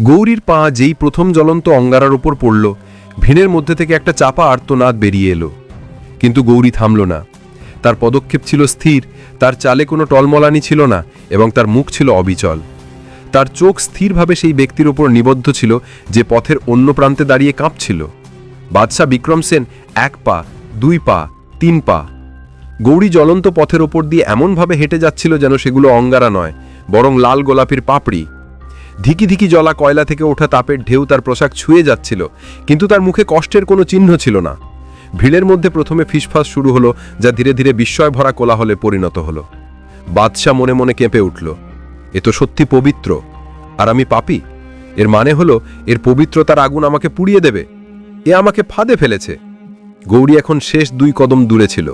গৌরীর পা যেই প্রথম জ্বলন্ত অঙ্গারার উপর পড়ল ভিড়ের মধ্যে থেকে একটা চাপা আর্তনাদ বেরিয়ে এলো। কিন্তু গৌরী থামল না। তার পদক্ষেপ ছিল স্থির, তার চালে কোনো টলমলানি ছিল না এবং তার মুখ ছিল অবিচল। তার চোখ স্থিরভাবে সেই ব্যক্তির ওপর নিবদ্ধ ছিল যে পথের অন্য প্রান্তে দাঁড়িয়ে কাঁপছিল। বাদশাহ বিক্রম সেন এক পা, দুই পা, তিন পা। গৌরী জ্বলন্ত পথের ওপর দিয়ে এমনভাবে হেঁটে যাচ্ছিল যেন সেগুলো অঙ্গারা নয়, বরং লাল গোলাপির পাপড়ি। ধিকি ধিকি জলা কয়লা থেকে ওঠা তাপের ঢেউ তার পোশাক ছুঁয়ে যাচ্ছিল, কিন্তু তার মুখে কষ্টের কোনো চিহ্ন ছিল না। ভিড়ের মধ্যে প্রথমে ফিসফাস শুরু হলো, যা ধীরে ধীরে বিস্ময় ভরা কোলাহলে পরিণত হলো। বাদশাহ মনে মনে কেঁপে উঠল, এ তো সত্যি পবিত্র, আর আমি পাপি? এর মানে হলো, এর পবিত্রতার আগুন আমাকে পুড়িয়ে দেবে? এ আমাকে ফাঁদে ফেলেছে? গৌরী এখন শেষ দুই কদম দূরে ছিল।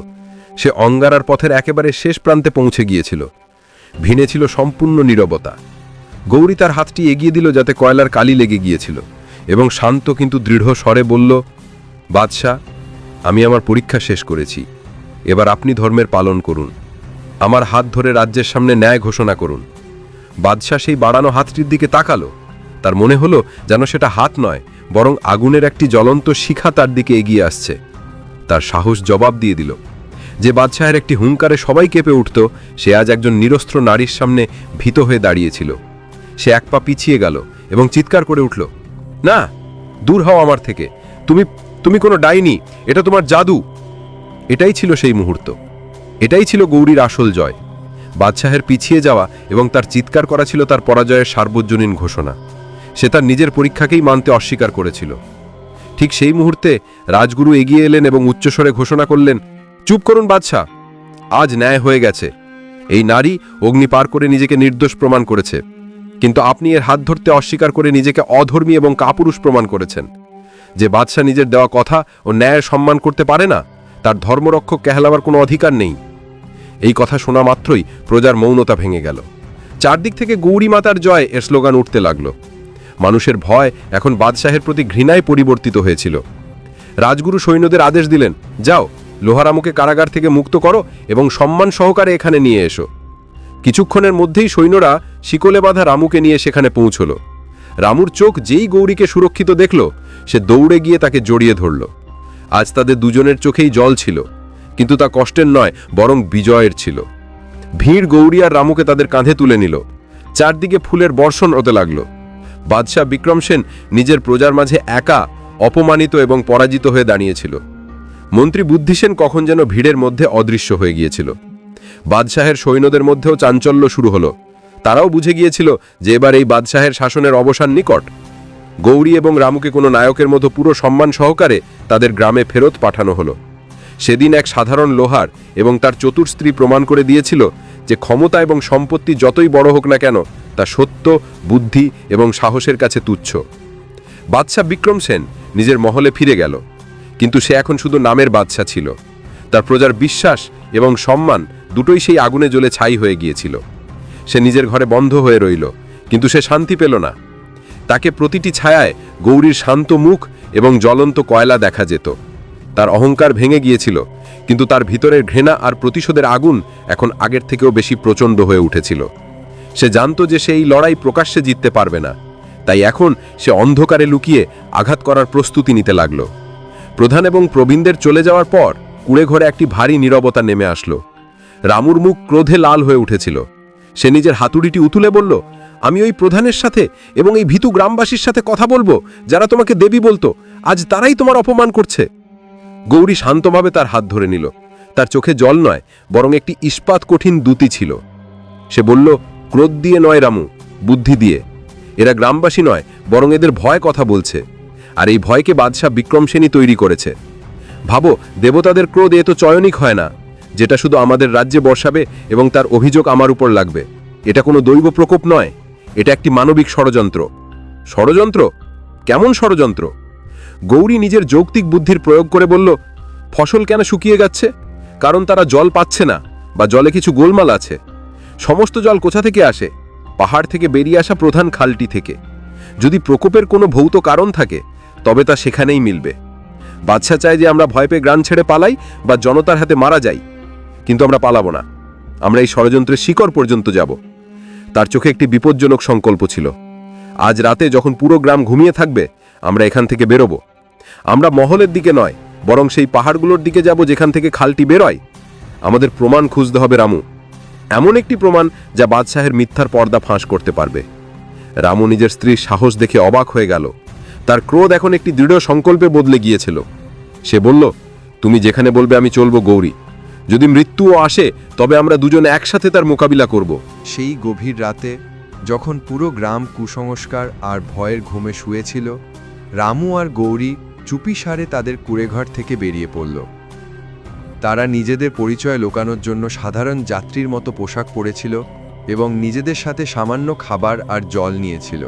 সে অঙ্গারার পথের একেবারে শেষ প্রান্তে পৌঁছে গিয়েছিল। ভিনে ছিল সম্পূর্ণ নীরবতা। গৌরী তার হাতটি এগিয়ে দিল যাতে কয়লার কালি লেগে গিয়েছিল, এবং শান্ত কিন্তু দৃঢ় স্বরে বলল, বাদশাহ, আমি আমার পরীক্ষা শেষ করেছি। এবার আপনি ধর্মের পালন করুন। আমার হাত ধরে রাজ্যের সামনে ন্যায় ঘোষণা করুন। বাদশাহ সেই বাড়ানো হাতটির দিকে তাকালো। তার মনে হলো যেন সেটা হাত নয়, বরং আগুনের একটি জ্বলন্ত শিখা তার দিকে এগিয়ে আসছে। তার সাহস জবাব দিয়ে দিল, যে বাদশাহের একটি হুঙ্কারে সবাই কেঁপে উঠত, সে আজ একজন নিরস্ত্র নারীর সামনে ভীত হয়ে দাঁড়িয়েছিল। সে এক পা পিছিয়ে গেল এবং চিৎকার করে উঠল, না, দূর হও আমার থেকে। তুমি তুমি কোনো ডাইনি, এটা তোমার জাদু। এটাই ছিল সেই মুহূর্ত। এটাই ছিল গৌরীর আসল জয়। বাদশাহের পিছিয়ে যাওয়া এবং তার চিৎকার করা ছিল তার পরাজয়ের সার্বজনীন ঘোষণা। সে তার নিজের পরীক্ষাকেই মানতে অস্বীকার করেছিল। ঠিক সেই মুহূর্তে রাজগুরু এগিয়ে এলেন এবং উচ্চস্বরে ঘোষণা করলেন, চুপ করুন বাদশাহ, আজ ন্যায় হয়ে গেছে। এই নারী অগ্নি পার করে নিজেকে নির্দোষ প্রমাণ করেছে। কিন্তু আপনি এর হাত ধরতে অস্বীকার করে নিজেকে অধর্মী এবং কাপুরুষ প্রমাণ করেছেন। যে বাদশাহ নিজের দেওয়া কথা ও ন্যায়ের সম্মান করতে পারে না, তার ধর্মরক্ষক কেহলাবার কোনো অধিকার নেই। এই কথা শোনা মাত্রই প্রজার মৌনতা ভেঙে গেল। চারদিক থেকে গৌরী মাতার জয় এর স্লোগান উঠতে লাগল। মানুষের ভয় এখন বাদশাহের প্রতি ঘৃণায় পরিবর্তিত হয়েছিল। রাজগুরু সৈন্যদের আদেশ দিলেন, যাও লোহারামুকে কারাগার থেকে মুক্ত করো এবং সম্মান সহকারে এখানে নিয়ে এসো। কিছুক্ষণের মধ্যেই সৈন্যরা শিকলে বাঁধা রামুকে নিয়ে সেখানে পৌঁছল। রামুর চোখ যেই গৌরীকে সুরক্ষিত দেখল, সে দৌড়ে গিয়ে তাকে জড়িয়ে ধরল। আজ তাদের দুজনের চোখেই জল ছিল, কিন্তু তা কষ্টের নয়, বরং বিজয়ের ছিল। ভিড় গৌরী আর রামুকে তাদের কাঁধে তুলে নিল। চারদিকে ফুলের বর্ষণ হতে লাগল। বাদশাহ বিক্রম সেন নিজের প্রজার মাঝে একা, অপমানিত এবং পরাজিত হয়ে দাঁড়িয়েছিল। মন্ত্রী বুদ্ধিসেন কখন যেন ভিড়ের মধ্যে অদৃশ্য হয়ে গিয়েছিল। বাদশাহের সৈন্যদের মধ্যেও চাঞ্চল্য শুরু হলো। তারাও বুঝে গিয়েছিল যে এবার এই বাদশাহের শাসনের অবসান নিকট। গৌরী এবং রামুকে কোনো নায়কের মতো পুরো সম্মান সহকারে তাদের গ্রামে ফেরত পাঠানো হলো। সেদিন এক সাধারণ লোহার এবং তার চতুর স্ত্রী প্রমাণ করে দিয়েছিল যে ক্ষমতা এবং সম্পত্তি যতই বড় হোক না কেন, তা সত্য, বুদ্ধি এবং সাহসের কাছে তুচ্ছ। বাদশাহ বিক্রম সেন নিজের মহলে ফিরে গেল, কিন্তু সে এখন শুধু নামের বাদশাহ ছিল। তার প্রজার বিশ্বাস এবং সম্মান দুটোই সেই আগুনে জ্বলে ছাই হয়ে গিয়েছিল। সে নিজের ঘরে বন্ধ হয়ে রইল, কিন্তু সে শান্তি পেল না। তাকে প্রতিটি ছায়ায় গৌরীর শান্ত মুখ এবং জ্বলন্ত কয়লা দেখা যেত। তার অহংকার ভেঙে গিয়েছিল, কিন্তু তার ভিতরের ঘৃণা আর প্রতিশোধের আগুন এখন আগের থেকেও বেশি প্রচণ্ড হয়ে উঠেছিল। সে জানত যে সে এই লড়াই প্রকাশ্যে জিততে পারবে না, তাই এখন সে অন্ধকারে লুকিয়ে আঘাত করার প্রস্তুতি নিতে লাগল। প্রধান এবং প্রবীণদের চলে যাওয়ার পর কুড়ে ঘরে একটি ভারী নীরবতা নেমে আসলো। রামুর মুখ ক্রোধে লাল হয়ে উঠেছিল। সে নিজের হাতুড়িটি উতুলে বলল, আমি ওই প্রধানের সাথে এবং এই ভীতু গ্রামবাসীর সাথে কথা বলব, যারা তোমাকে দেবী বলতো। আজ তারাই তোমার অপমান করছে। গৌরী শান্তভাবে তার হাত ধরে নিল। তার চোখে জল নয়, বরং একটি ইস্পাত কঠিন দুতি ছিল। সে বলল, ক্রোধ দিয়ে নয় রামু, বুদ্ধি দিয়ে। এরা গ্রামবাসী নয়, বরং এদের ভয় কথা বলছে। আর এই ভয়কে বাদশাহ বিক্রম সেনী তৈরি করেছে। ভাবো, দেবতাদের ক্রোধ এ তো চয়নিক হয় না। যেটা শুধু আমাদের রাজ্যে বর্ষাবে এবং তার অভিযোগ আমার উপর লাগবে। এটা কোনো দৈব প্রকোপ নয়। এটা একটি মানবিক ষড়যন্ত্র। ষড়যন্ত্র? কেমন ষড়যন্ত্র? গৌরী নিজের যৌক্তিক বুদ্ধির প্রয়োগ করে বলল, ফসল কেন শুকিয়ে যাচ্ছে? কারণ তারা জল পাচ্ছে না বা জলে কিছু গোলমাল আছে। সমস্ত জল কোথা থেকে আসে? পাহাড় থেকে বেরিয়ে আসা প্রধান খালটি থেকে। যদি প্রকোপের কোনো ভৌত কারণ থাকে, তবে তা সেখানেই মিলবে। বাদশা চায় যে আমরা ভয় পেয়ে গ্রাম ছেড়ে পালাই বা জনতার হাতে মারা যাই। কিন্তু আমরা পালাবো না। আমরা এই ষড়যন্ত্রের শিকড় পর্যন্ত যাব। তার চোখে একটি বিপজ্জনক সংকল্প ছিল। আজ রাতে যখন পুরো গ্রাম ঘুমিয়ে থাকবে, আমরা এখান থেকে বেরোবো। আমরা মহলের দিকে নয়, বরং সেই পাহাড়গুলোর দিকে যাব যেখান থেকে খালটি বেরোয়। আমাদের প্রমাণ খুঁজতে হবে রামু। এমন একটি প্রমাণ যা বাদশাহের মিথ্যার পর্দা ফাঁস করতে পারবে। রামু নিজের স্ত্রীর সাহস দেখে অবাক হয়ে গেল। তার ক্রোধ এখন একটি দৃঢ় সংকল্পে বদলে গিয়েছিল। সে বলল, তুমি যেখানে বলবে আমি চলবো গৌরী। যদি মৃত্যুও আসে, তবে আমরা দুজন একসাথে তার মোকাবিলা করব। সেই গভীর রাতে, যখন পুরো গ্রাম কুসংস্কার আর ভয়ের ঘুমে শুয়েছিল, রামু আর গৌরী চুপিসারে তাদের কুড়েঘর থেকে বেরিয়ে পড়ল। তারা নিজেদের পরিচয় লোকানোর জন্য সাধারণ যাত্রীর মতো পোশাক পরেছিল এবং নিজেদের সাথে সামান্য খাবার আর জল নিয়েছিল।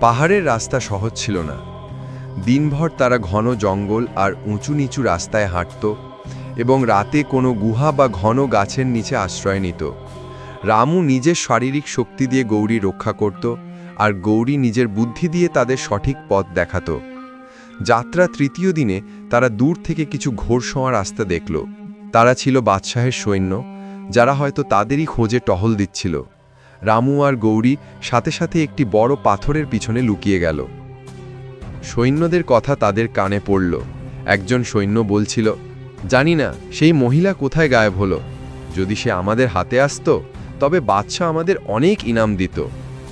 পাহাড়ের রাস্তা সহজ ছিল না। দিনভর তারা ঘন জঙ্গল আর উঁচু নিচু রাস্তায় হাঁটত এবং রাতে কোনো গুহা বা ঘন গাছের নিচে আশ্রয় নিত। রামু নিজের শারীরিক শক্তি দিয়ে গৌরী রক্ষা করত আর গৌরী নিজের বুদ্ধি দিয়ে তাদের সঠিক পথ দেখাত। যাত্রা তৃতীয় দিনে তারা দূর থেকে কিছু ঘোরসোয়া রাস্তা দেখল। তারা ছিল বাদশাহের সৈন্য, যারা হয়তো তাদেরই খোঁজে টহল দিচ্ছিল। রামু আর গৌরী সাথে সাথে একটি বড় পাথরের পিছনে লুকিয়ে গেল। সৈন্যদের কথা তাদের কানে পড়ল। একজন সৈন্য বলছিল জানি না সেই মহিলা কোথায় গায়েব হলো। যদি সে আমাদের হাতে আসতো, তবে বাদশাহ আমাদের অনেক ইনাম দিত।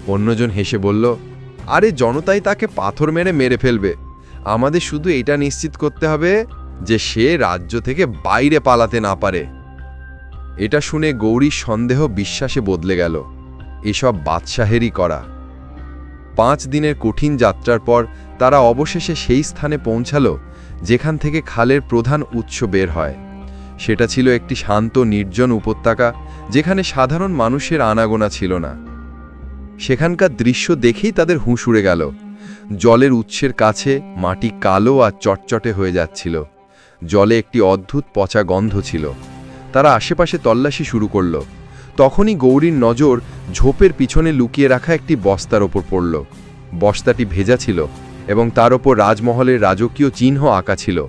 অন্যজন হেসে বলল, আরে জনতাই তাকে পাথর মেরে মেরে ফেলবে। আমাদের শুধু এটা নিশ্চিত করতে হবে যে সে রাজ্য থেকে বাইরে পালাতে না পারে। এটা শুনে গৌরীর সন্দেহ বিশ্বাসে বদলে গেল। এসব বাদশাহেরই করা। পাঁচ দিনের কঠিন যাত্রার পর তারা অবশেষে সেই স্থানে পৌঁছালো যেখান থেকে খালের প্রধান উৎস বের হয়। সেটা ছিল একটি শান্ত, নির্জন উপত্যকা, যেখানে সাধারণ মানুষের আনাগোনা ছিল না। সেখানকার দৃশ্য দেখেই তাদের হুঁশ উড়ে গেল। জলের উৎসের কাছে মাটি কালো আর চটচটে হয়ে যাচ্ছিল। জলে একটি অদ্ভুত পচা গন্ধ ছিল। তারা আশেপাশে তল্লাশি শুরু করল। তখনই গৌরীর নজর ঝোপের পিছনে লুকিয়ে রাখা একটি বস্তার ওপর পড়ল। বস্তাটি ভেজা ছিল। এবং তার ওপর রাজমহলের রাজকীয় চিহ্ন আঁকা ছিল।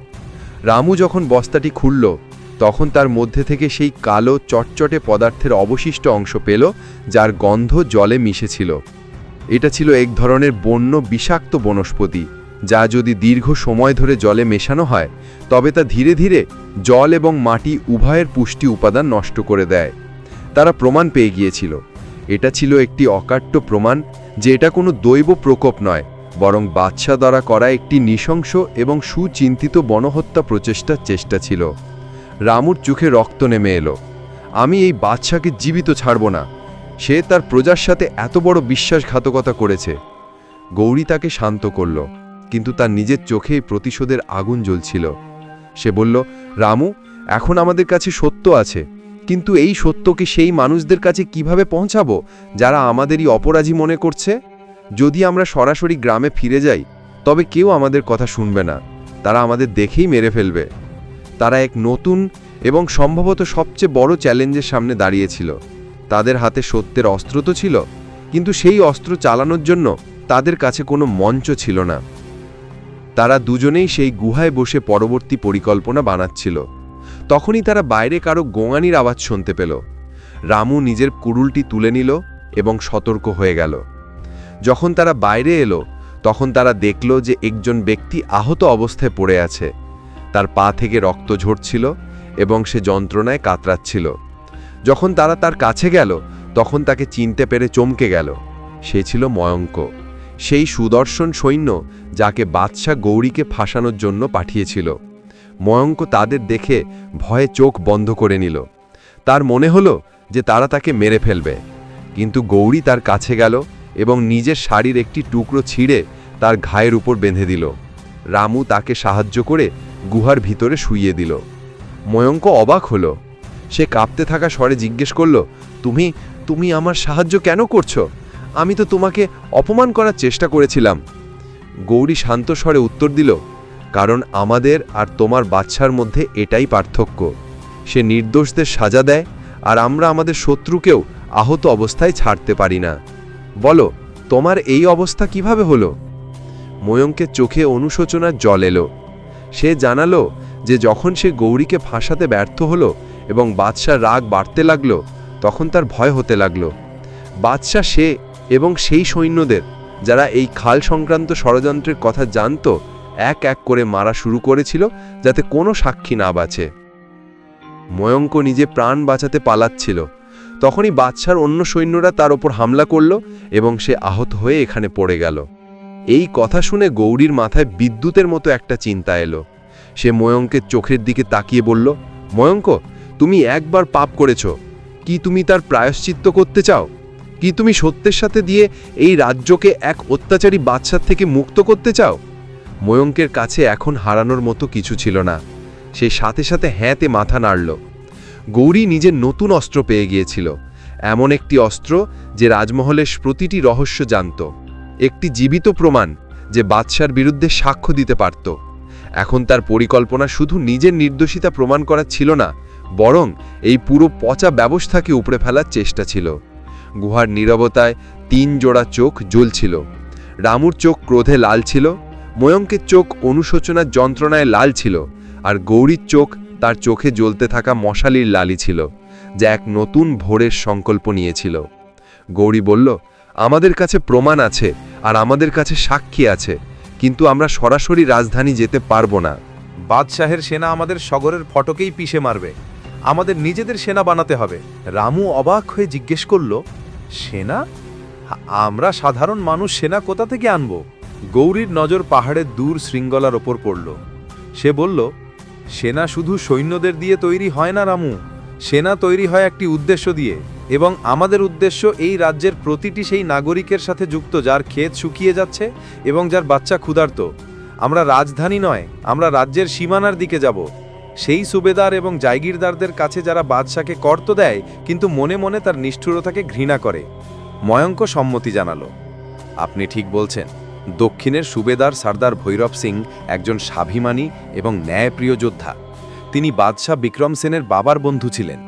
রামু যখন বস্তাটি খুলল, তখন তার মধ্যে থেকে সেই কালো, চটচটে পদার্থের অবশিষ্ট অংশ পেল, যার গন্ধ জলে মিশেছিল। এটা ছিল এক ধরনের বন্য বিষাক্ত বনস্পতি, যা যদি দীর্ঘ সময় ধরে জলে মেশানো হয়, তবে তা ধীরে ধীরে জল এবং মাটি উভয়ের পুষ্টি উপাদান নষ্ট করে দেয়। তারা প্রমাণ পেয়ে গিয়েছিল। এটা ছিল একটি অকাট্য প্রমাণ যে এটা কোনো দৈব প্রকোপ নয় বরং বাদশা দ্বারা করা একটি নৃশংস এবং সুচিন্তিত বনহত্যা প্রচেষ্টার চেষ্টা ছিল। রামুর চোখে রক্ত নেমে এলো। আমি এই বাদশাকে জীবিত ছাড়ব না। সে তার প্রজার সাথে এত বড় বিশ্বাসঘাতকতা করেছে। গৌরী তাকে শান্ত করল, কিন্তু তার নিজের চোখে প্রতিশোধের আগুন জ্বলছিল। সে বলল, রামু, এখন আমাদের কাছে সত্য আছে। কিন্তু এই সত্যকে সেই মানুষদের কাছে কীভাবে পৌঁছাবো, যারা আমাদেরই অপরাধী মনে করছে? যদি আমরা সরাসরি গ্রামে ফিরে যাই, তবে কেউ আমাদের কথা শুনবে না। তারা আমাদের দেখেই মেরে ফেলবে। তারা এক নতুন এবং সম্ভবত সবচেয়ে বড় চ্যালেঞ্জের সামনে দাঁড়িয়েছিল। তাদের হাতে সত্যের অস্ত্র তো ছিল, কিন্তু সেই অস্ত্র চালানোর জন্য তাদের কাছে কোনো মঞ্চ ছিল না। তারা দুজনেই সেই গুহায় বসে পরবর্তী পরিকল্পনা বানাচ্ছিল। তখনই তারা বাইরে কারও গোঙানির আওয়াজ শুনতে পেল। রামু নিজের কুড়ুলটি তুলে নিল এবং সতর্ক হয়ে গেল। যখন তারা বাইরে এলো, তখন তারা দেখল যে একজন ব্যক্তি আহত অবস্থায় পড়ে আছে। তার পা থেকে রক্ত ঝরছিল এবং সে যন্ত্রণায় কাতরাচ্ছিল। যখন তারা তার কাছে গেল, তখন তাকে চিনতে পেরে চমকে গেল। সে ছিল ময়ঙ্ক। সেই সুদর্শন সৈন্য যাকে বাদশাহ গৌরীকে ফাঁসানোর জন্য পাঠিয়েছিল। ময়ঙ্ক তাদের দেখে ভয়ে চোখ বন্ধ করে নিল। তার মনে হলো যে তারা তাকে মেরে ফেলবে। কিন্তু গৌরী তার কাছে গেল এবং নিজের শাড়ির একটি টুকরো ছিঁড়ে তার ঘায়ের উপর বেঁধে দিল। রামু তাকে সাহায্য করে গুহার ভিতরে শুইয়ে দিল। ময়ঙ্ক অবাক হলো। সে কাঁপতে থাকা স্বরে জিজ্ঞেস করল, তুমি তুমি আমার সাহায্য কেন করছ? আমি তো তোমাকে অপমান করার চেষ্টা করেছিলাম। গৌরী শান্ত স্বরে উত্তর দিল, কারণ আমাদের আর তোমার বাচ্চার মধ্যে এটাই পার্থক্য। সে নির্দোষদের সাজা দেয় আর আমরা আমাদের শত্রুকেও আহত অবস্থায় ছাড়তে পারি না। বলো, তোমার এই অবস্থা কীভাবে হলো? ময়ঙ্কের চোখে অনুশোচনার জল এলো। সে জানালো যে যখন সে গৌরীকে ফাঁসাতে ব্যর্থ হলো এবং বাদশার রাগ বাড়তে লাগল, তখন তার ভয় হতে লাগল। বাদশাহ সে এবং সেই সৈন্যদের, যারা এই খাল সংক্রান্ত ষড়যন্ত্রের কথা জানতো, এক এক করে মারা শুরু করেছিল যাতে কোনো সাক্ষী না বাঁচে। ময়ঙ্ক নিজে প্রাণ বাঁচাতে পালাচ্ছিল। তখনই বাদশার অন্য সৈন্যরা তার ওপর হামলা করল এবং সে আহত হয়ে এখানে পড়ে গেল। এই কথা শুনে গৌরীর মাথায় বিদ্যুতের মতো একটা চিন্তা এলো। সে ময়ঙ্কের চোখের দিকে তাকিয়ে বলল ময়ঙ্ক তুমি একবার পাপ করেছ। কি তুমি তার প্রায়শ্চিত্ত করতে চাও? কি তুমি সত্যের সাথে দিয়ে এই রাজ্যকে এক অত্যাচারী বাদশার থেকে মুক্ত করতে চাও? ময়ঙ্কের কাছে এখন হারানোর মতো কিছু ছিল না। সে সাথে সাথে হ্যাঁতে মাথা নাড়ল। গৌরী নিজের নতুন অস্ত্র পেয়ে গিয়েছিল। এমন একটি অস্ত্র যে রাজমহলের প্রতিটি রহস্য জানত। একটি জীবিত প্রমাণ যে বাদশার বিরুদ্ধে সাক্ষ্য দিতে পারত। এখন তার পরিকল্পনা শুধু নিজের নির্দোষিতা প্রমাণ করা ছিল না, বরং এই পুরো পচা ব্যবস্থাকে উপড়ে ফেলার চেষ্টা ছিল। গুহার নীরবতায় তিন জোড়া চোখ জ্বলছিল। রামুর চোখ ক্রোধে লাল ছিল ময়ঙ্কের চোখ অনুশোচনার যন্ত্রণায় লাল ছিল, আর গৌরীর চোখ তার চোখে জ্বলতে থাকা মশালির লালি ছিল, যা এক নতুন ভোরের সংকল্প নিয়েছিল। গৌরী বলল, আমাদের কাছে প্রমাণ আছে আর আমাদের কাছে সাক্ষী আছে, কিন্তু আমরা সরাসরি রাজধানী যেতে পারব না। বাদশাহের সেনা আমাদের সগরের ফটকেই পিষে মারবে। আমাদের নিজেদের সেনা বানাতে হবে। রামু অবাক হয়ে জিজ্ঞেস করল, সেনা? আমরা সাধারণ মানুষ সেনা কোথা থেকে আনব? গৌরীর নজর পাহাড়ের দূর শৃঙ্গলার ওপর পড়ল। সে বলল সেনা শুধু সৈন্যদের দিয়ে তৈরি হয় না, রামু। সেনা তৈরি হয় একটি উদ্দেশ্য দিয়ে, এবং আমাদের উদ্দেশ্য এই রাজ্যের প্রতিটি সেই নাগরিকের সাথে যুক্ত যার ক্ষেত শুকিয়ে যাচ্ছে এবং যার বাচ্চা ক্ষুধার্ত। আমরা রাজধানী নয়, আমরা রাজ্যের সীমানার দিকে যাব। সেই সুবেদার এবং জায়গিরদারদের কাছে যারা বাদশাকে কর্ত দেয়, কিন্তু মনে মনে তার নিষ্ঠুরতাকে ঘৃণা করে। ময়ঙ্ক সম্মতি জানালো। আপনি ঠিক বলছেন। দক্ষিণের সুবেদার সর্দার ভৈরব সিং একজন স্বাভিমানী এবং ন্যায়প্রিয় যোদ্ধা। তিনি বাদশাহ বিক্রম সেনের বাবার বন্ধু ছিলেন।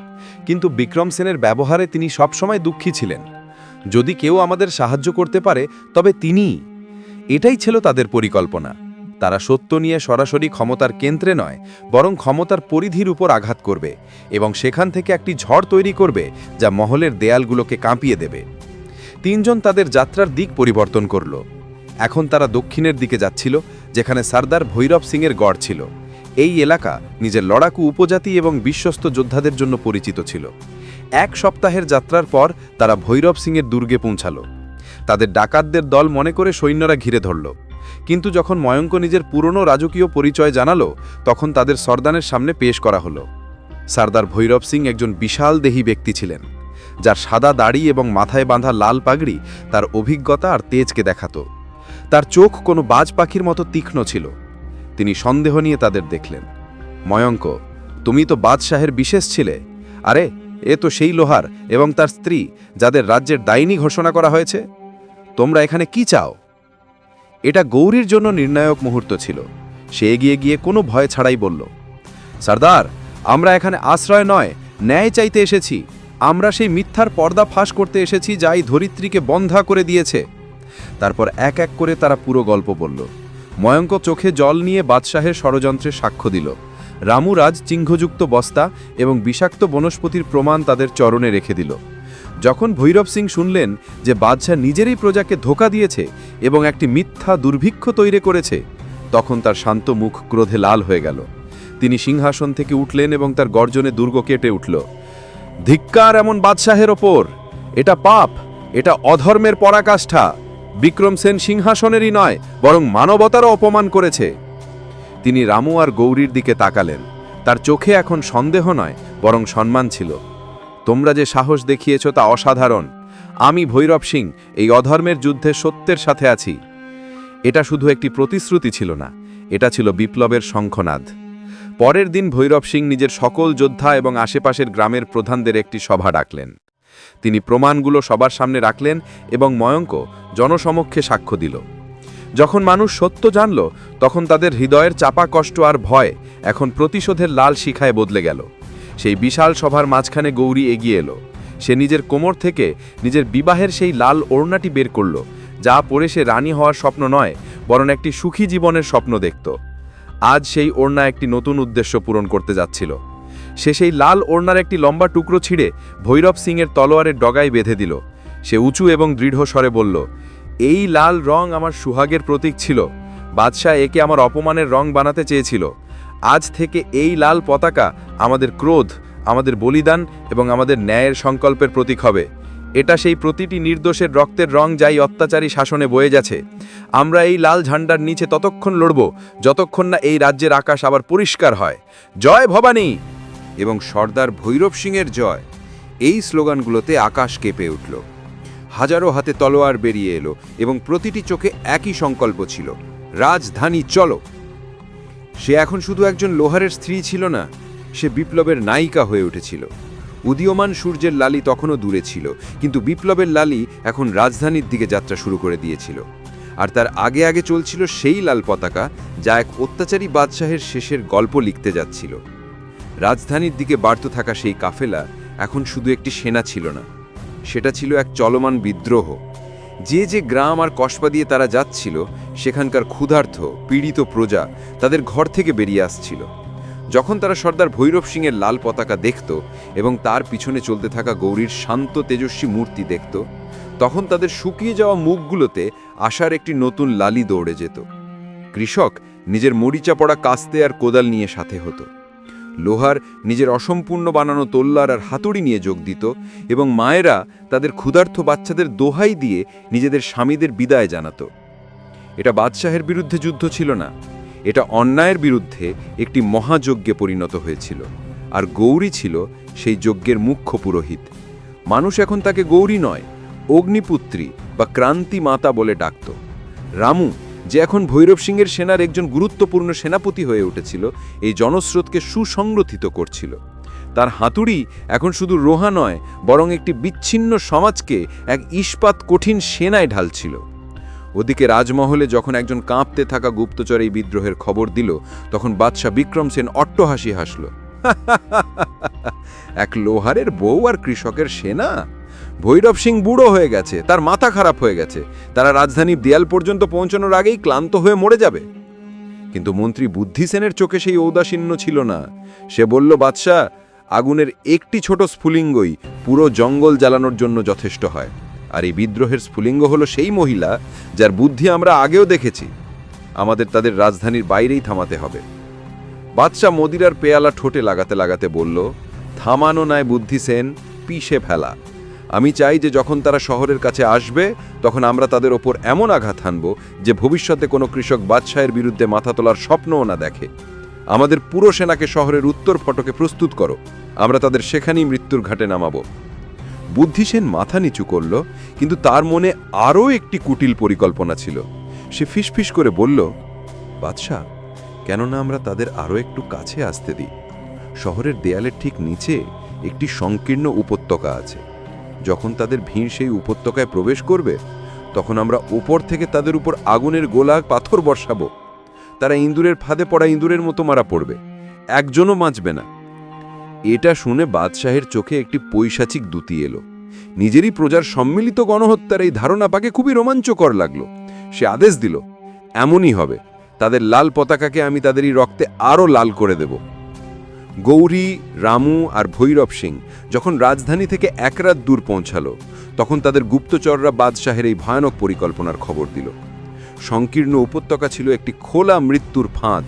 কিন্তু বিক্রম সেনের ব্যবহারে তিনি সবসময় দুঃখী ছিলেন। যদি কেউ আমাদের সাহায্য করতে পারে, তবে তিনিই এটাই ছিল তাদের পরিকল্পনা। তারা সত্য নিয়ে সরাসরি ক্ষমতার কেন্দ্রে নয়, বরং ক্ষমতার পরিধির উপর আঘাত করবে এবং সেখান থেকে একটি ঝড় তৈরি করবে যা মহলের দেয়ালগুলোকে কাঁপিয়ে দেবে। তিনজন তাদের যাত্রার দিক পরিবর্তন করল। এখন তারা দক্ষিণের দিকে যাচ্ছিল, যেখানে সর্দার ভৈরব সিংয়ের গড় ছিল। এই এলাকা নিজের লড়াকু উপজাতি এবং বিশ্বস্ত যোদ্ধাদের জন্য পরিচিত ছিল। এক সপ্তাহের যাত্রার পর তারা ভৈরব সিংয়ের দুর্গে পৌঁছালো। তাদের ডাকাতদের দল মনে করে সৈন্যরা ঘিরে ধরল। কিন্তু যখন ময়ঙ্ক নিজের পুরনো রাজকীয় পরিচয় জানালো, তখন তাদের সর্দানের সামনে পেশ করা হলো। সর্দার ভৈরব সিং একজন বিশাল দেহী ব্যক্তি ছিলেন, যার সাদা দাড়ি এবং মাথায় বাঁধা লাল পাগড়ি তার অভিজ্ঞতা আর তেজকে দেখাতো। তার চোখ কোনো বাজ পাখির মতো তীক্ষ্ণ ছিল। তিনি সন্দেহ নিয়ে তাদের দেখলেন। ময়ঙ্ক, তুমি তো বাদশাহের বিশেষ ছিলে। আরে, এ তো সেই লোহার এবং তার স্ত্রী, যাদের রাজ্যের দায়নী ঘোষণা করা হয়েছে। তোমরা এখানে কি চাও? এটা গৌরীর জন্য নির্ণায়ক মুহূর্ত ছিল। সে এগিয়ে গিয়ে কোনো ভয় ছাড়াই বলল, সর্দার, আমরা এখানে আশ্রয় নয়, ন্যায় চাইতে এসেছি। আমরা সেই মিথ্যার পর্দা ফাঁস করতে এসেছি যাই ধরিত্রীকে বন্ধা করে দিয়েছে। তারপর এক এক করে তারা পুরো গল্প বলল। ময়ঙ্ক চোখে জল নিয়ে বাদশাহের ষড়যন্ত্রে সাক্ষ্য দিল। রামুরাজ চিহ্নযুক্ত বস্তা এবং বিষাক্ত বনস্পতির প্রমাণ তাদের চরণে রেখে দিল। যখন ভৈরব সিং শুনলেন যে বাদশাহ নিজেরই প্রজাকে ধোকা দিয়েছে এবং একটি মিথ্যা দুর্ভিক্ষ তৈরি করেছে, তখন তার শান্ত মুখ ক্রোধে লাল হয়ে গেল। তিনি সিংহাসন থেকে উঠলেন এবং তার গর্জনে দুর্গ কেটে উঠল। ধিক্কার এমন বাদশাহের ওপর! এটা পাপ! এটা অধর্মের পরাকাষ্ঠা! বিক্রম সেন সিংহাসনেরই নয়, বরং মানবতারও অপমান করেছে। তিনি রামু আর গৌরীর দিকে তাকালেন। তার চোখে এখন সন্দেহ নয়, বরং সম্মান ছিল। তোমরা যে সাহস দেখিয়েছ তা অসাধারণ। আমি ভৈরব সিং, এই অধর্মের যুদ্ধে সত্যের সাথে আছি। এটা শুধু একটি প্রতিশ্রুতি ছিল না, এটা ছিল বিপ্লবের শঙ্খনাদ। পরের দিন ভৈরব সিং নিজের সকল যোদ্ধা এবং আশেপাশের গ্রামের প্রধানদের একটি সভা ডাকলেন। তিনি প্রমাণগুলো সবার সামনে রাখলেন এবং ময়ঙ্ক জনসমক্ষে সাক্ষ্য দিল। যখন মানুষ সত্য জানল, তখন তাদের হৃদয়ের চাপা কষ্ট আর ভয় এখন প্রতিশোধের লাল শিখায় বদলে গেল। সেই বিশাল সভার মাঝখানে গৌরী এগিয়ে এলো। সে নিজের কোমর থেকে নিজের বিবাহের সেই লাল ওড়নাটি বের করল, যা পরে সে রানী হওয়ার স্বপ্ন নয়, বরং একটি সুখী জীবনের স্বপ্ন দেখত। আজ সেই ওড়না একটি নতুন উদ্দেশ্য পূরণ করতে যাচ্ছিল। সে সেই লাল ওড়নার একটি লম্বা টুকরো ছিঁড়ে ভৈরব সিংয়ের তলোয়ারের ডগায় বেঁধে দিল। সে উঁচু এবং দৃঢ় স্বরে বলল, এই লাল রং আমার সুহাগের প্রতীক ছিল। বাদশাহ একে আমার অপমানের রং বানাতে চেয়েছিল। আজ থেকে এই লাল পতাকা আমাদের ক্রোধ, আমাদের বলিদান এবং আমাদের ন্যায়ের সংকল্পের প্রতীক হবে। এটা সেই প্রতিটি নির্দোষের রক্তের রং যাই অত্যাচারী শাসনে বয়ে গেছে আমরা এই লাল ঝান্ডার নিচে ততক্ষণ লড়ব, যতক্ষণ না এই রাজ্যের আকাশ আবার পরিষ্কার হয়। জয় ভবানী! এবং সর্দার ভৈরব সিংয়ের জয়। এই স্লোগানগুলোতে আকাশ কেঁপে উঠল। হাজারো হাতে তলোয়ার বেরিয়ে এলো এবং প্রতিটি চোখে একই সংকল্প ছিল, রাজধানী, চলো। সে এখন শুধু একজন লোহারের স্ত্রী ছিল না, সে বিপ্লবের নায়িকা হয়ে উঠেছিল। উদীয়মান সূর্যের লালি তখনও দূরে ছিল, কিন্তু বিপ্লবের লালি এখন রাজধানীর দিকে যাত্রা শুরু করে দিয়েছিল। আর তার আগে আগে চলছিল সেই লাল পতাকা, যা এক অত্যাচারী বাদশাহের শেষের গল্প লিখতে যাচ্ছিল। রাজধানীর দিকে বাড়তে থাকা সেই কাফেলা এখন শুধু একটি সেনা ছিল না, সেটা ছিল এক চলমান বিদ্রোহ। যে যে গ্রাম আর কসবা দিয়ে তারা যাচ্ছিল, সেখানকার ক্ষুধার্থ পীড়িত প্রজা তাদের ঘর থেকে বেরিয়ে আসছিল। যখন তারা সর্দার ভৈরব সিংয়ের লাল পতাকা দেখত এবং তার পিছনে চলতে থাকা গৌরীর শান্ত তেজস্বী মূর্তি দেখত, তখন তাদের শুকিয়ে যাওয়া মুখগুলোতে আশার একটি নতুন লালি দৌড়ে যেত। কৃষক নিজের মরিচা পড়া কাস্তে আর কোদাল নিয়ে সাথে হতো। লোহার নিজের অসম্পূর্ণ বানানো তোল্লার আর হাতুড়ি নিয়ে যোগ দিত এবং মায়েরা তাদের ক্ষুধার্থ বাচ্চাদের দোহাই দিয়ে নিজেদের স্বামীদের বিদায় জানাত। এটা বাদশাহের বিরুদ্ধে যুদ্ধ ছিল না, এটা অন্যায়ের বিরুদ্ধে একটি মহাযজ্ঞে পরিণত হয়েছিল, আর গৌরী ছিল সেই যজ্ঞের মুখ্য পুরোহিত। মানুষ এখন তাকে গৌরী নয়, অগ্নিপুত্রী বা ক্রান্তি মাতা বলে ডাকত। রামু যে এখন ভৈরব সিংয়ের সেনার একজন গুরুত্বপূর্ণ সেনাপতি হয়ে উঠেছিল, এই জনস্রোতকে সুসংগঠিত করছিল। তার হাতুড়ি এখন শুধু রোহা নয়, বরং একটি বিচ্ছিন্ন সমাজকে এক ইস্পাত কঠিন সেনায় ঢালছিল। ওদিকে রাজমহলে যখন একজন কাঁপতে থাকা গুপ্তচর এই বিদ্রোহের খবর দিল, তখন বাদশাহ বিক্রম সেন অট্টহাসি হাসল। এক লোহারের বউ আর কৃষকের সেনা? ভৈরব সিং বুড়ো হয়ে গেছে, তার মাথা খারাপ হয়ে গেছে। তারা রাজধানীর দেয়াল পর্যন্ত পৌঁছানোর আগেই ক্লান্ত হয়ে মরে যাবে। কিন্তু মন্ত্রী বুদ্ধি সেনের চোখে সেই ঔদাসীন্য ছিল না। সে বলল, বাদশাহ, আগুনের একটি ছোট স্ফুলিঙ্গই পুরো জঙ্গল জ্বালানোর জন্য যথেষ্ট হয়। আর এই বিদ্রোহের স্ফুলিঙ্গ হলো সেই মহিলা যার বুদ্ধি আমরা আগেও দেখেছি। আমাদের তাদের রাজধানীর বাইরেই থামাতে হবে। বাদশাহ মদিরার পেয়ালা ঠোঁটে লাগাতে লাগাতে বলল, থামানো নাই বুদ্ধি সেন, পিষে ফেলা। আমি চাই যে যখন তারা শহরের কাছে আসবে, তখন আমরা তাদের ওপর এমন আঘাত হানব যে ভবিষ্যতে কোনো কৃষক বাদশাহের বিরুদ্ধে মাথা তোলার স্বপ্নও না দেখে। আমাদের পুরো সেনাকে শহরের উত্তর ফটকে প্রস্তুত করো। আমরা তাদের সেখানেই মৃত্যুর ঘাটে নামাবো। বুদ্ধিসেন মাথা নিচু করল, কিন্তু তার মনে আরও একটি কুটিল পরিকল্পনা ছিল। সে ফিসফিস করে বলল, বাদশাহ, কেননা আমরা তাদের আরও একটু কাছে আসতে দিই। শহরের দেয়ালের ঠিক নিচে একটি সংকীর্ণ উপত্যকা আছে। যখন তাদের ভিড় সেই উপত্যকায় প্রবেশ করবে, তখন আমরা উপর থেকে তাদের উপর আগুনের গোলা পাথর বর্ষাবো তারা ইঁদুরের ফাঁদে পড়া ইঁদুরের মতো মারা পড়বে। একজনও বাঁচবে না। এটা শুনে বাদশাহের চোখে একটি পৈশাচিক দুতি এলো। নিজেরই প্রজার সম্মিলিত গণহত্যার এই ধারণা পাকে খুবই রোমাঞ্চকর লাগল। সে আদেশ দিল, এমনই হবে। তাদের লাল পতাকাকে আমি তাদেরই রক্তে আরও লাল করে দেব। গৌরী, রামু আর ভৈরব সিং যখন রাজধানী থেকে এক রাত দূর পৌঁছালো, তখন তাদের গুপ্তচররা বাদশাহের এই ভয়ানক পরিকল্পনার খবর দিল। সংকীর্ণ উপত্যকা ছিল একটি খোলা মৃত্যুর ফাঁদ।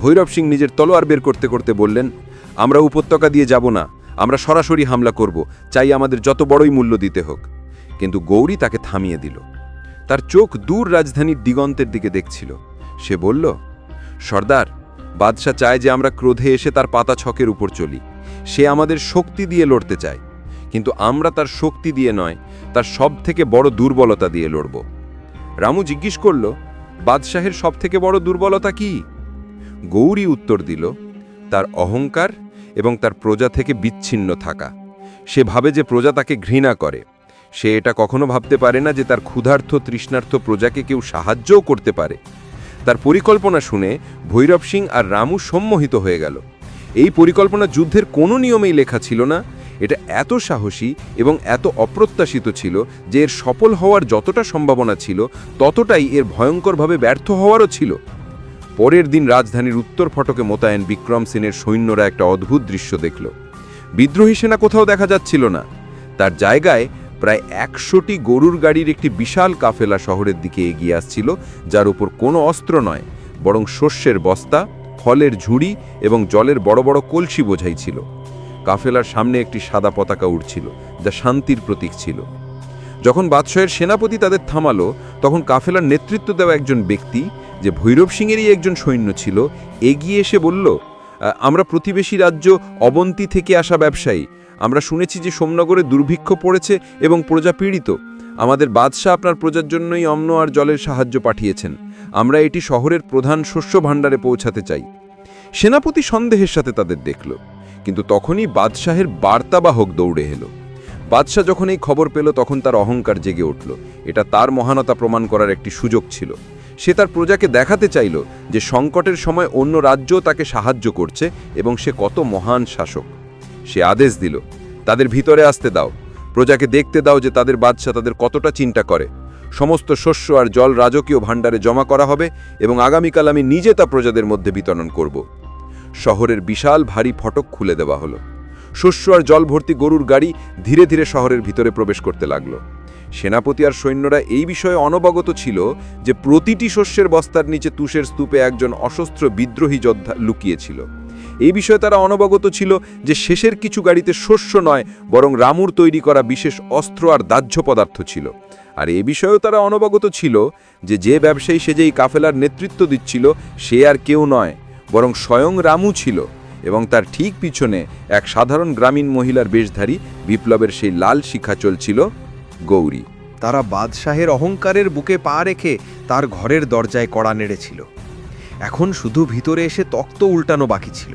ভৈরব সিং নিজের তলোয়ার বের করতে করতে বললেন, আমরা উপত্যকা দিয়ে যাব না, আমরা সরাসরি হামলা করব, চাই আমাদের যত বড়ই মূল্য দিতে হোক। কিন্তু গৌরী তাকে থামিয়ে দিল। তার চোখ দূর রাজধানীর দিগন্তের দিকে দেখছিল। সে বলল, সর্দার বাদশাহ চায় যে আমরা ক্রোধে এসে তার পাতা ছকের উপর চলি। সে আমাদের শক্তি দিয়ে লড়তে চায়। কিন্তু আমরা তার শক্তি দিয়ে নয়, তার সব থেকে বড় দুর্বলতা দিয়ে লড়ব। রামু জিজ্ঞেস করল, বাদশাহের সব থেকে বড় দুর্বলতা কি? গৌরী উত্তর দিল, তার অহংকার এবং তার প্রজা থেকে বিচ্ছিন্ন থাকা। সে ভাবে যে প্রজা তাকে ঘৃণা করে। সে এটা কখনো ভাবতে পারে না যে তার ক্ষুধার্থ তৃষ্ণার্থ প্রজাকে কেউ সাহায্যও করতে পারে। তার পরিকল্পনা শুনে ভৈরব সিং আর রামু সম্মোহিত হয়ে গেল। এই পরিকল্পনা যুদ্ধের কোনো নিয়মেই লেখা ছিল না। এটা এত সাহসী এবং এত অপ্রত্যাশিত ছিল যে এর সফল হওয়ার যতটা সম্ভাবনা ছিল, ততটাই এর ভয়ঙ্করভাবে ব্যর্থ হওয়ারও ছিল। পরের দিন রাজধানীর উত্তর ফটকে মোতায়েন বিক্রম সেনের সৈন্যরা একটা অদ্ভুত দৃশ্য দেখল। বিদ্রোহী সেনা কোথাও দেখা যাচ্ছিল না। তার জায়গায় প্রায় একশোটি গরুর গাড়ির একটি বিশাল কাফেলা শহরের দিকে এগিয়ে আসছিল, যার উপর কোনো অস্ত্র নয়, বরং শস্যের বস্তা, ফলের ঝুড়ি এবং জলের বড় বড় কলসি বোঝাই ছিল। কাফেলার সামনে একটি সাদা পতাকা উঠছিল যা শান্তির প্রতীক ছিল। যখন বাদশাহের সেনাপতি তাদের থামালো, তখন কাফেলার নেতৃত্ব দেওয়া একজন ব্যক্তি, যে ভৈরব সিংয়েরই একজন সৈন্য ছিল, এগিয়ে এসে বলল আমরা প্রতিবেশী রাজ্য অবন্তী থেকে আসা ব্যবসায়ী আমরা শুনেছি যে সোমনগরে দুর্ভিক্ষ পড়েছে এবং প্রজা পীড়িত। আমাদের বাদশাহ আপনার প্রজার জন্যই অন্ন আর জলের সাহায্য পাঠিয়েছেন। আমরা এটি শহরের প্রধান শস্য ভাণ্ডারে পৌঁছাতে চাই। সেনাপতি সন্দেহের সাথে তাদের দেখল, কিন্তু তখনই বাদশাহের বার্তাবাহক দৌড়ে এলো। বাদশাহ যখন এই খবর পেল, তখন তার অহংকার জেগে উঠল। এটা তার মহানতা প্রমাণ করার একটি সুযোগ ছিল। সে তার প্রজাকে দেখাতে চাইল যে সংকটের সময় অন্য রাজ্য তাকে সাহায্য করছে এবং সে কত মহান শাসক। সে আদেশ দিল, তাদের ভিতরে আসতে দাও। প্রজাকে দেখতে দাও যে তাদের বাদশাহ তাদের কতটা চিন্তা করে। সমস্ত শস্য আর জল রাজকীয় ভাণ্ডারে জমা করা হবে এবং আগামীকাল আমি নিজে তা প্রজাদের মধ্যে বিতরণ করব। শহরের বিশাল ভারী ফটক খুলে দেওয়া হলো। শস্য আর জল ভর্তি গরুর গাড়ি ধীরে ধীরে শহরের ভিতরে প্রবেশ করতে লাগল। সেনাপতি আর সৈন্যরা এই বিষয়ে অনবগত ছিল যে প্রতিটি শস্যের বস্তার নিচে তুষের স্তূপে একজন অসস্ত্র বিদ্রোহী যোদ্ধা লুকিয়েছিল। এই বিষয়ে তারা অনবগত ছিল যে শেষের কিছু গাড়িতে শস্য নয়, বরং রামুর তৈরি করা বিশেষ অস্ত্র আর দাহ্য পদার্থ ছিল। আর এ বিষয়েও তারা অনবগত ছিল যে যে ব্যবসায়ী সে যেই কাফেলার নেতৃত্ব দিচ্ছিল, সে আর কেউ নয়, বরং স্বয়ং রামু ছিল এবং তার ঠিক পিছনে এক সাধারণ গ্রামীণ মহিলার বেশধারী বিপ্লবের সেই লাল শিখা চলছিল গৌরী। তারা বাদশাহের অহংকারের বুকে পা রেখে তার ঘরের দরজায় কড়া নেড়েছিল। এখন শুধু ভিতরে এসে তক্ত উল্টানো বাকি ছিল।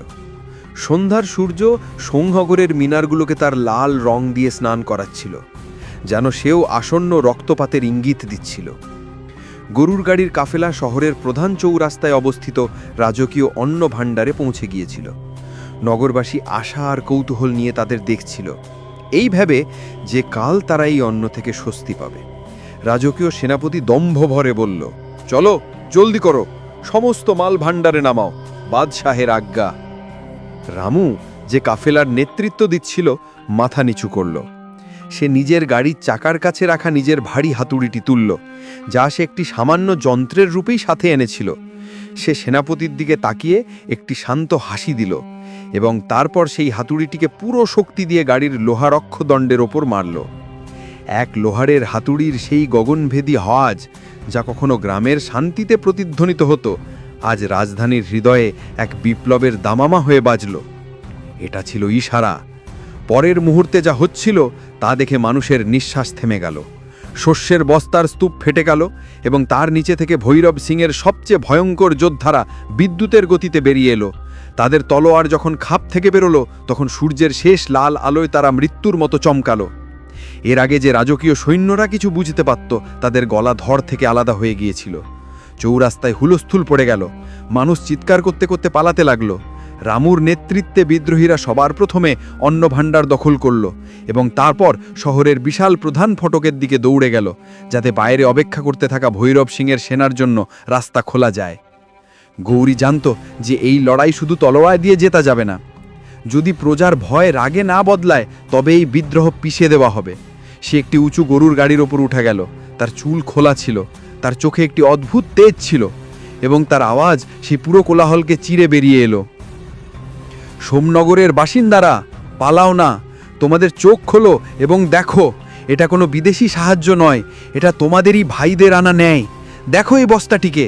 সন্ধ্যার সূর্য সৌহগরের মিনারগুলোকে তার লাল রং দিয়ে স্নান করাচ্ছিল, যেন সেও আসন্ন রক্তপাতের ইঙ্গিত দিচ্ছিল। গরুর গাড়ির কাফেলা শহরের প্রধান চৌরাস্তায় অবস্থিত রাজকীয় অন্ন ভাণ্ডারে পৌঁছে গিয়েছিল। নগরবাসী আশা আর কৌতূহল নিয়ে তাদের দেখছিল। এই ভেবে যে কাল তারা এই অন্ন থেকে স্বস্তি পাবে। রাজকীয় সেনাপতি দম্ভ ভরে বলল, চলো, জলদি করো। সমস্ত মাল ভাণ্ডারে নামাও, বাদশাহের আজ্ঞা। রামু যে কাফেলার নেতৃত্ব দিচ্ছিল, মাথা নিচু করল। সে নিজের গাড়ির চাকার কাছে রাখা নিজের ভারী হাতুড়িটি তুলল, যা সে একটি সামান্য যন্ত্রের রূপেই সাথে এনেছিল। সে সেনাপতির দিকে তাকিয়ে একটি শান্ত হাসি দিল এবং তারপর সেই হাতুড়িটিকে পুরো শক্তি দিয়ে গাড়ির লোহারক্ষ দণ্ডের ওপর মারল। এক লোহারের হাতুড়ির সেই গগনভেদী হওয়াজ যা কখনো গ্রামের শান্তিতে প্রতিধ্বনিত হতো, আজ রাজধানীর হৃদয়ে এক বিপ্লবের দামামা হয়ে বাজল। এটা ছিল ইশারা। পরের মুহূর্তে যা হচ্ছিল, তা দেখে মানুষের নিঃশ্বাস থেমে গেল। শস্যের বস্তার স্তূপ ফেটে গেল এবং তার নিচে থেকে ভৈরব সিংয়ের সবচেয়ে ভয়ঙ্কর যোদ্ধারা বিদ্যুতের গতিতে বেরিয়ে এলো। তাদের তলোয়ার যখন খাপ থেকে বেরোলো, তখন সূর্যের শেষ লাল আলোয় তারা মৃত্যুর মতো চমকালো। এর আগে যে রাজকীয় সৈন্যরা কিছু বুঝতে পারত, তাদের গলা ধর থেকে আলাদা হয়ে গিয়েছিল। চৌরাস্তায় হুলস্থুল পড়ে গেল। মানুষ চিৎকার করতে করতে পালাতে লাগল। রামুর নেতৃত্বে বিদ্রোহীরা সবার প্রথমে অন্ন ভাণ্ডার দখল করল এবং তারপর শহরের বিশাল প্রধান ফটকের দিকে দৌড়ে গেল, যাতে বাইরে অপেক্ষা করতে থাকা ভৈরব সিংয়ের সেনার জন্য রাস্তা খোলা যায়। গৌরী জানত যে এই লড়াই শুধু তলোয়ার দিয়ে জেতা যাবে না। যদি প্রজার ভয় রাগে না বদলায়, তবে এই বিদ্রোহ পিষে দেওয়া হবে। সে একটি উঁচু গরুর গাড়ির ওপর উঠে গেল। তার চুল খোলা ছিল, তার চোখে একটি অদ্ভুত তেজ ছিল এবং তার আওয়াজ সেই পুরো কোলাহলকে চিরে বেরিয়ে এলো। সোমনগরের বাসিন্দারা, পালাও না, তোমাদের চোখ খোলো এবং দেখো, এটা কোনো বিদেশি সাহায্য নয়, এটা তোমাদেরই ভাইদের আনা নেয় দেখো এই বস্তাটিকে।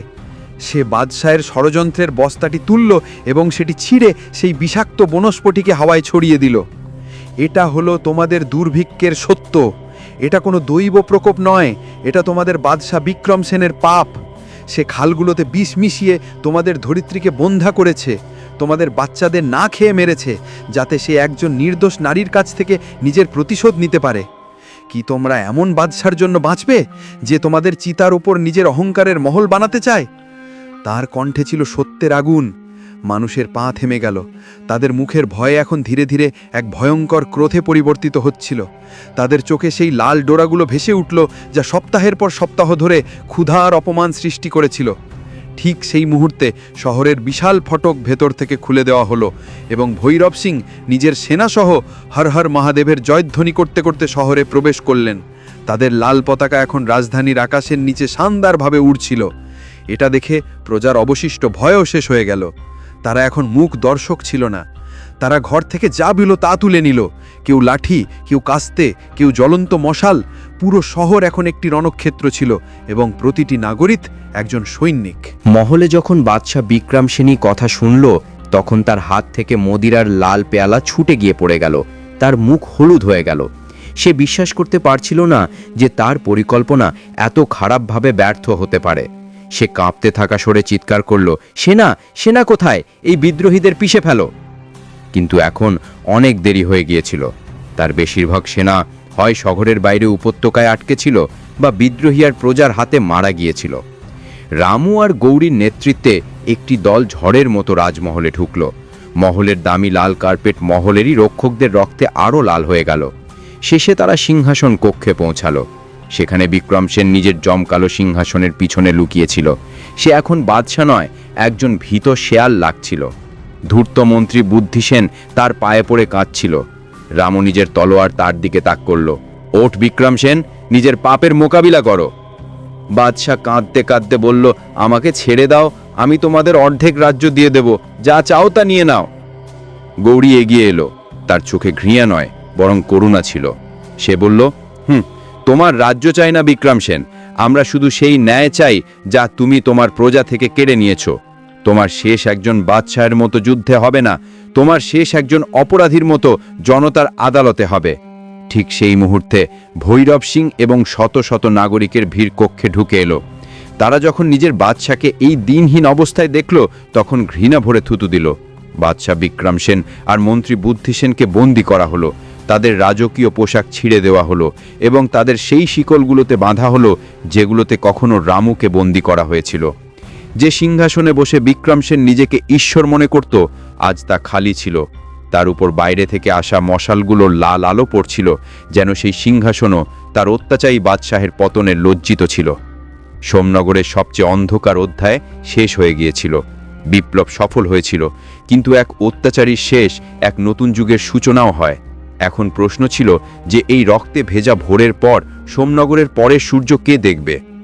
সে বাদশাহের ষড়যন্ত্রের বস্তাটি তুলল এবং সেটি ছিঁড়ে সেই বিষাক্ত বনস্পটিকে হাওয়ায় ছড়িয়ে দিল। এটা হলো তোমাদের দুর্ভিক্ষের সত্য। এটা কোনো দৈব প্রকোপ নয়। এটা তোমাদের বাদশাহ বিক্রম সেনের পাপ। সে খালগুলোতে বিষ মিশিয়ে তোমাদের ধরিত্রীকে বন্ধা করেছে। তোমাদের বাচ্চাদের না খেয়ে মেরেছে, যাতে সে একজন নির্দোষ নারীর কাছ থেকে নিজের প্রতিশোধ নিতে পারে। কি তোমরা এমন বাদশার জন্য বাঁচবে, যে তোমাদের চিতার উপর নিজের অহংকারের মহল বানাতে চায়? তার কণ্ঠে ছিল সত্যের আগুন। মানুষের পা থেমে গেল। তাদের মুখের ভয়ে এখন ধীরে ধীরে এক ভয়ঙ্কর ক্রোধে পরিবর্তিত হচ্ছিল। তাদের চোখে সেই লাল ডোরাগুলো ভেসে উঠল যা সপ্তাহের পর সপ্তাহ ধরে ক্ষুধার অপমান সৃষ্টি করেছিল। ঠিক সেই মুহূর্তে শহরের বিশাল ফটক ভেতর থেকে খুলে দেওয়া হলো এবং ভৈরব সিং নিজের সেনাসহ হর হর মহাদেবের জয়ধ্বনি করতে করতে শহরে প্রবেশ করলেন। তাদের লাল পতাকা এখন রাজধানীর আকাশের নিচে শানদারভাবে উড়ছিল। এটা দেখে প্রজার অবশিষ্ট ভয়ও শেষ হয়ে গেল। তারা এখন মুখ দর্শক ছিল না। তারা ঘর থেকে যা বিল তা তুলে নিল। কেউ লাঠি, কেউ কাস্তে, কেউ জ্বলন্ত মশাল। পুরো শহর এখন একটি রণক্ষেত্র ছিল এবং প্রতিটি নাগরিক একজন সৈনিক। মহলে যখন বাদশাহ বিক্রম সেনী কথা শুনল, তখন তার হাত থেকে মদিরার লাল পেয়ালা ছুটে গিয়ে পড়ে গেল। তার মুখ হলুদ হয়ে গেল। সে বিশ্বাস করতে পারছিল না যে তার পরিকল্পনা এত খারাপভাবে ব্যর্থ হতে পারে। সে কাঁপতে থাকা সরে চিৎকার করল, সেনা সেনা কোথায়? এই বিদ্রোহীদের পিষে ফেলো। কিন্তু এখন অনেক দেরি হয়ে গিয়েছিল। তার বেশিরভাগ সেনা হয় শহরের বাইরে উপত্যকায় আটকে ছিল বা বিদ্রোহী আর প্রজার হাতে মারা গিয়েছিল। রামু আর গৌরীর নেতৃত্বে একটি দল ঝড়ের মতো রাজমহলে ঢুকল। মহলের দামি লাল কার্পেট মহলেরই রক্ষকদের রক্তে আরও লাল হয়ে গেল। শেষে তারা সিংহাসন কক্ষে পৌঁছালো। সেখানে বিক্রম সেন নিজের জমকালো সিংহাসনের পিছনে লুকিয়েছিল। সে এখন বাদশা নয়, একজন ভীত শেয়াল লাগছিল। ধূর্ত মন্ত্রী বুদ্ধি সেন তার পায়ে পড়ে কাঁদছিল। রামু নিজের তলোয়ার তার দিকে তাক করল। ওঠ বিক্রম সেন, নিজের পাপের মোকাবিলা করো। বাদশাহ কাঁদতে কাঁদতে বলল, আমাকে ছেড়ে দাও, আমি তোমাদের অর্ধেক রাজ্য দিয়ে দেব, যা চাও তা নিয়ে নাও। গৌরী এগিয়ে এলো। তার চোখে ঘৃণা নয়, বরং করুণা ছিল। সে বলল, হুম তোমার রাজ্য চাই না বিক্রম সেন। আমরা শুধু সেই ন্যায় চাই যা তুমি তোমার প্রজা থেকে কেড়ে নিয়েছো। তোমার শেষ একজন বাদশাহের মতো যুদ্ধে হবে না, তোমার শেষ একজন অপরাধীর মতো জনতার আদালতে হবে। ঠিক সেই মুহূর্তে ভৈরব সিং এবং শত শত নাগরিকের ভিড় কক্ষে ঢুকে এলো। তারা যখন নিজের বাদশাকে এই দিনহীন অবস্থায় দেখল, তখন ঘৃণা ভরে থুতু দিল। বাদশাহ বিক্রম সেন আর মন্ত্রী বুদ্ধি সেনকে বন্দি করা হলো। তাদের রাজকীয় পোশাক ছিঁড়ে দেওয়া হলো এবং তাদের সেই শিকলগুলোতে বাঁধা হলো যেগুলোতে কখনো রামুকে বন্দি করা হয়েছিল। যে সিংহাসনে বসে বিক্রম সেন নিজেকে ঈশ্বর মনে করত, আজ তা খালি ছিল। তার উপর বাইরে থেকে আসা মশালগুলোর লাল আলো পড়ছিল, যেন সেই সিংহাসনও তার অত্যাচারী বাদশাহের পতনে লজ্জিত ছিল। সোমনগরের সবচেয়ে অন্ধকার অধ্যায় শেষ হয়ে গিয়েছিল। বিপ্লব সফল হয়েছিল, কিন্তু এক অত্যাচারীর শেষ, এক নতুন যুগের সূচনাও হয়। এখন প্রশ্ন ছিল যে এই রক্তে ভেজা ভোরের পর সোমনগরের পরে সূর্য কে দেখবে?